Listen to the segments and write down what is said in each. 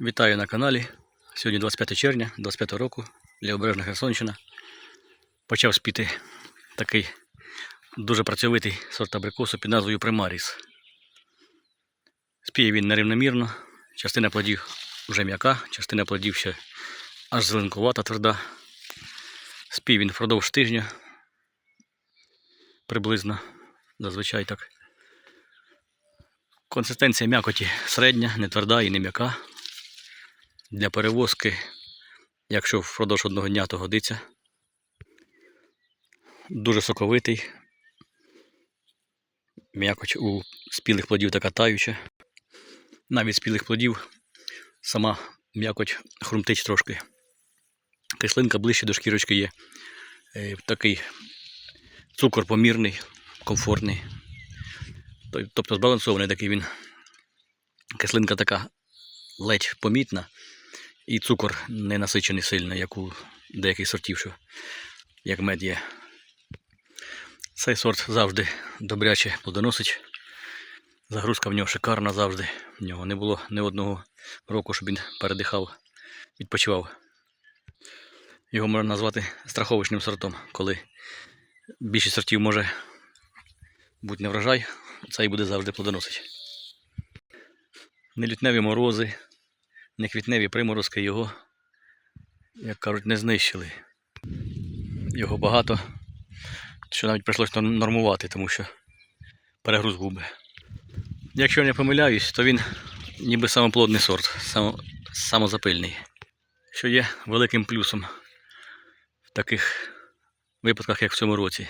Вітаю на каналі. Сьогодні 25 червня 25 року, Лівобережна Херсонщина. Почав спіти такий дуже працьовитий сорт абрикосу під назвою Примаріс. Спіє він нерівномірно, частина плодів вже м'яка, частина плодів ще аж зеленкувата, тверда. Спів він впродовж тижня. Приблизно, зазвичай так. Консистенція м'якоті середня, не тверда і не м'яка. Для перевозки, якщо впродовж одного дня, то годиться. Дуже соковитий. М'якоть у спілих плодів така таюча. Навіть спілих плодів сама м'якоть хрумтить трошки. Кислинка ближче до шкірочки є. Е, Такий цукор помірний, комфортний. Тобто збалансований такий він. Кислинка така ледь помітна, і цукор не насичений сильно, як у деяких сортів, що як мед є. Цей сорт завжди добряче плодоносить. Загрузка в нього шикарна завжди. В нього не було ні одного року, щоб він передихав, відпочивав. Його можна назвати страховочним сортом, коли більшість сортів може бути не врожай, цей буде завжди плодоносить. Нелютневі морози, неквітневі приморозки його, як кажуть, не знищили. Його багато, що навіть прийшлося нормувати, тому що перегруз губи. Якщо я не помиляюсь, то він ніби самоплодний сорт, само, самозапильний, що є великим плюсом в таких випадках, як в цьому році.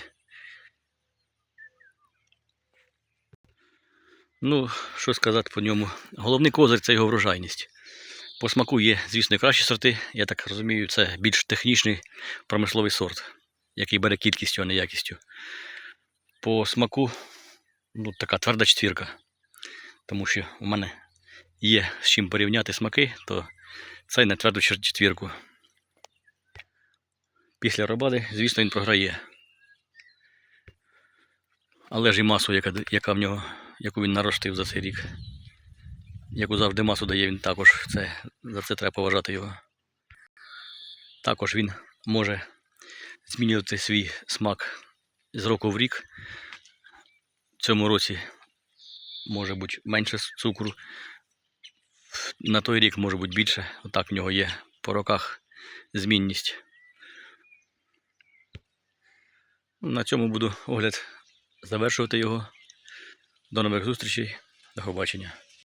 Ну, що сказати по ньому. Головний козир це його врожайність. По смаку є, звісно, і кращі сорти. Я так розумію, це більш технічний промисловий сорт, який бере кількістю, а не якістю. По смаку, ну, така тверда четвірка. Тому що у мене є з чим порівняти смаки, то цей на тверду четвірку. Після робади, звісно, він програє. Але ж і масу, яка, яка в нього, яку він наростив за цей рік. Яку завжди масу дає він також. Це, за це треба поважати його. Також він може змінювати свій смак з року в рік. В цьому році може бути менше цукру. На той рік може бути більше. Отак в нього є по роках змінність. На цьому буду огляд завершувати його. До нових зустрічей. До побачення.